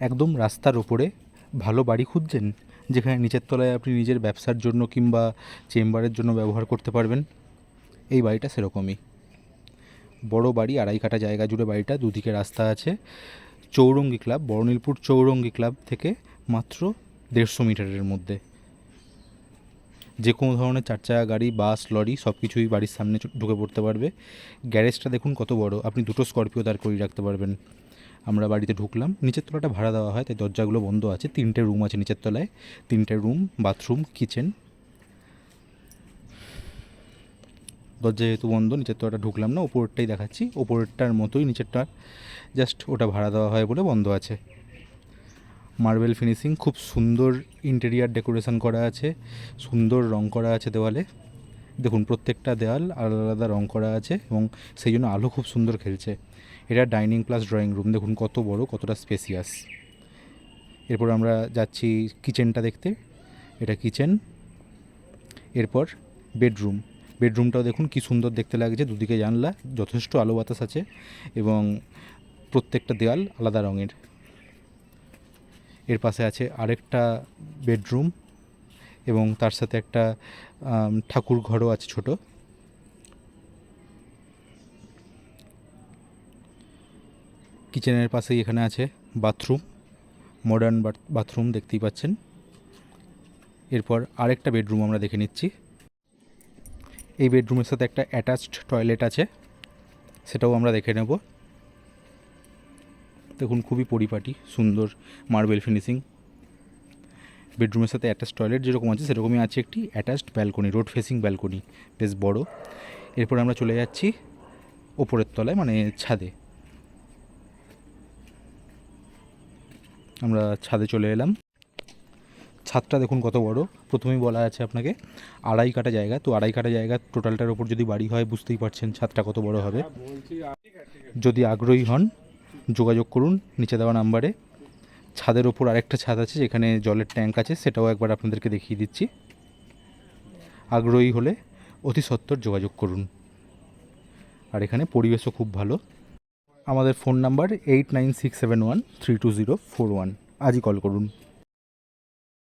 একদম রাস্তার ওপরে ভালো বাড়ি খুঁজছেন, যেখানে নিচের তলায় আপনি নিজের ব্যবসার জন্য কিংবা চেম্বারের জন্য ব্যবহার করতে পারবেন? এই বাড়িটা সেরকমই। বড় বাড়ি, আড়াই কাটা জায়গা জুড়ে বাড়িটা, দুদিকে রাস্তা আছে। চৌরঙ্গি ক্লাব, বড়নীলপুর চৌরঙ্গি ক্লাব থেকে মাত্র দেড়শো মিটারের মধ্যে। যে কোনো ধরনের চার চাকা, গাড়ি, বাস, লরি সব কিছুই বাড়ির সামনে ঢুকে পড়তে পারবে। গ্যারেজটা দেখুন কত বড়, আপনি দুটো স্করপিও দাঁড় করিয়ে রাখতে পারবেন। আমরা বাড়িতে ঢুকলাম। নিচের তলাটা ভাড়া দেওয়া হয়, তাই দরজাগুলো বন্ধ আছে। তিনটে রুম আছে নিচের তলায়। তিনটে রুম, বাথরুম, কিচেন। দরজা যেহেতু বন্ধ, নিচের তলাটা ঢুকলাম না, ওপরেরটাই দেখাচ্ছি। ওপরেরটার মতোই নিচেরটা। জাস্ট ওটা ভাড়া দেওয়া হয় বলে বন্ধ আছে। মার্বেল ফিনিশিং, খুব সুন্দর ইন্টেরিয়ার ডেকোরেশন করা আছে। সুন্দর রং করা আছে দেওয়ালে। দেখুন, প্রত্যেকটা দেওয়াল আলাদা আলাদা রং করা আছে এবং সেই জন্য আলো খুব সুন্দর খেলছে। এটা ডাইনিং প্লাস ড্রয়িং রুম। দেখুন, কত বড়, কতটা স্পেসিয়াস। এরপর আমরা যাচ্ছি কিচেনটা দেখতে। এটা কিচেন। এরপর বেডরুম। বেডরুমটাও দেখুন, কি সুন্দর দেখতে লাগছে। দুদিকে জানলা, যথেষ্ট আলো বাতাস আছে এবং প্রত্যেকটা দেওয়াল আলাদা রঙের। এর পাশে আছে আরেকটা বেডরুম। এবং তার সাথে একটা ঠাকুর ঘরও আছে ছোট। কিচেনের পাশেই এখানে আছে বাথরুম মডার্ন বাথরুম দেখতেই পাচ্ছেন। এরপর আরেকটা বেডরুম আমরা দেখে নিচ্ছি। এই বেডরুমের সাথে একটা অ্যাটাচড টয়লেট আছে, সেটাও আমরা দেখে নেব। দেখুন, খুবই পরিপাটি, সুন্দর মার্বেল ফিনিশিং বেডরুমের সাথে অ্যাটাচ টয়লেট যেরকম আছে সেরকমই আছে একটি attached balcony road facing balcony বেশ বড়। এরপর আমরা চলে যাচ্ছি ওপরের তলায় মানে ছাদে। আমরা ছাদে চলে এলাম। ছাদটা দেখুন কত বড়। প্রথমেই বলা আছে আপনাকে আড়াই কাটা জায়গা। তো আড়াই কাটা জায়গা টোটালটার ওপর যদি বাড়ি হয় বুঝতেই পারছেন ছাদটা কত বড় হবে। যদি আগ্রহী হন যোগাযোগ করুন নিচে দেওয়া নাম্বারে ছাদের ওপর আরেকটা ছাদ আছে যেখানে জলের ট্যাঙ্ক আছে, সেটাও একবার আপনাদেরকে দেখিয়ে দিচ্ছি। আগ্রহী হলে অতি সত্বর যোগাযোগ করুন। আর এখানে পরিবেশও খুব ভালো। আমাদের phone number eight nine six seven one three two zero four one. আজই কল করুন।